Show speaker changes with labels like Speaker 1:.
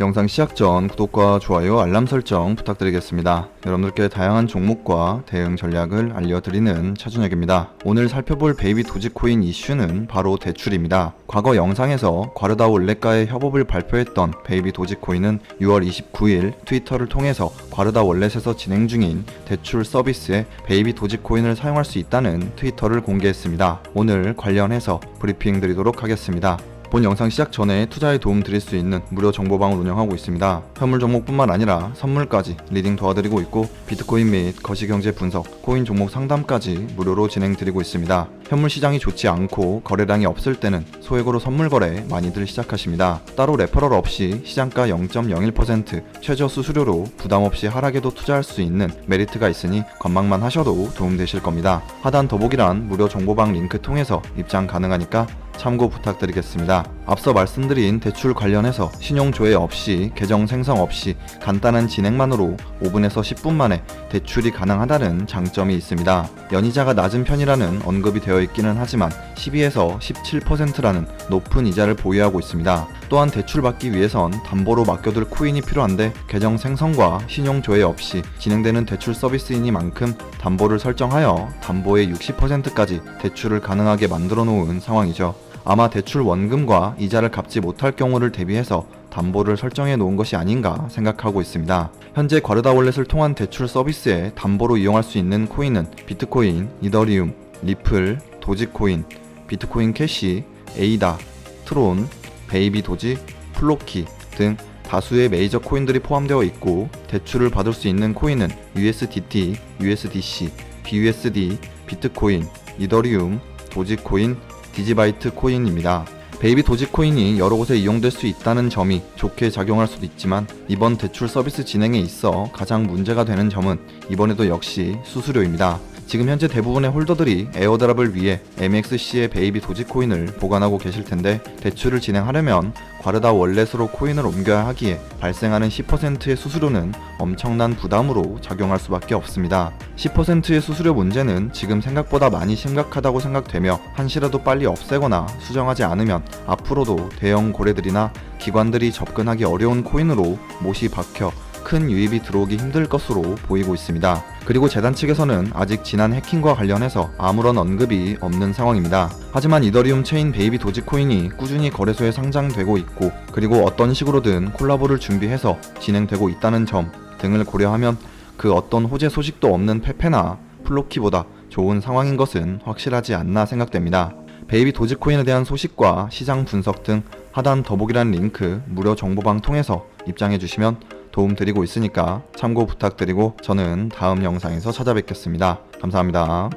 Speaker 1: 영상 시작 전 구독과 좋아요, 알람 설정 부탁드리겠습니다. 여러분들께 다양한 종목과 대응 전략을 알려드리는 차준혁입니다. 오늘 살펴볼 베이비 도지코인 이슈는 바로 대출입니다. 과거 영상에서 과르다 원래가의 협업을 발표했던 베이비 도지코인은 6월 29일 트위터를 통해서 과르다 월렛에서 진행 중인 대출 서비스에 베이비 도지코인을 사용할 수 있다는 트위터를 공개했습니다. 오늘 관련해서 브리핑 드리도록 하겠습니다. 본 영상 시작 전에 투자에 도움 드릴 수 있는 무료 정보방을 운영하고 있습니다. 현물 종목뿐만 아니라 선물까지 리딩 도와드리고 있고 비트코인 및 거시경제 분석, 코인 종목 상담까지 무료로 진행드리고 있습니다. 현물 시장이 좋지 않고 거래량이 없을 때는 소액으로 선물 거래 많이들 시작하십니다. 따로 레퍼럴 없이 시장가 0.01% 최저 수수료로 부담 없이 하락에도 투자할 수 있는 메리트가 있으니 건망만 하셔도 도움되실 겁니다. 하단 더보기란 무료 정보방 링크 통해서 입장 가능하니까 참고 부탁드리겠습니다. 앞서 말씀드린 대출 관련해서 신용 조회 없이 계정 생성 없이 간단한 진행만으로 5분에서 10분 만에 대출이 가능하다는 장점이 있습니다. 연이자가 낮은 편이라는 언급이 되어 있기는 하지만 12에서 17%라는 높은 이자를 보유하고 있습니다. 또한 대출 받기 위해선 담보로 맡겨둘 코인이 필요한데 계정 생성과 신용 조회 없이 진행되는 대출 서비스이니만큼 담보를 설정하여 담보의 60%까지 대출을 가능하게 만들어 놓은 상황이죠. 아마 대출 원금과 이자를 갚지 못할 경우를 대비해서 담보를 설정해 놓은 것이 아닌가 생각하고 있습니다. 현재 과르다 월렛을 통한 대출 서비스에 담보로 이용할 수 있는 코인은 비트코인, 이더리움, 리플, 도지코인, 비트코인 캐시, 에이다, 트론, 베이비 도지, 플로키 등 다수의 메이저 코인들이 포함되어 있고 대출을 받을 수 있는 코인은 USDT, USDC, BUSD, 비트코인, 이더리움, 도지코인, 디지바이트 코인입니다. 베이비 도지코인이 여러 곳에 이용될 수 있다는 점이 좋게 작용할 수도 있지만 이번 대출 서비스 진행에 있어 가장 문제가 되는 점은 이번에도 역시 수수료입니다. 지금 현재 대부분의 홀더들이 에어드랍을 위해 MXC의 베이비 도지코인을 보관하고 계실 텐데 대출을 진행하려면 과르다 월렛으로 코인을 옮겨야 하기에 발생하는 10%의 수수료는 엄청난 부담으로 작용할 수밖에 없습니다. 10%의 수수료 문제는 지금 생각보다 많이 심각하다고 생각되며 한시라도 빨리 없애거나 수정하지 않으면 앞으로도 대형 고래들이나 기관들이 접근하기 어려운 코인으로 못이 박혀 큰 유입이 들어오기 힘들 것으로 보이고 있습니다. 그리고 재단 측에서는 아직 지난 해킹과 관련해서 아무런 언급이 없는 상황입니다. 하지만 이더리움 체인 베이비 도지코인이 꾸준히 거래소에 상장되고 있고 그리고 어떤 식으로든 콜라보를 준비해서 진행되고 있다는 점 등을 고려하면 그 어떤 호재 소식도 없는 페페나 플로키보다 좋은 상황인 것은 확실하지 않나 생각됩니다. 베이비 도지코인에 대한 소식과 시장 분석 등 하단 더보기란 링크 무료 정보방 통해서 입장해 주시면 도움 드리고 있으니까 참고 부탁드리고 저는 다음 영상에서 찾아뵙겠습니다. 감사합니다.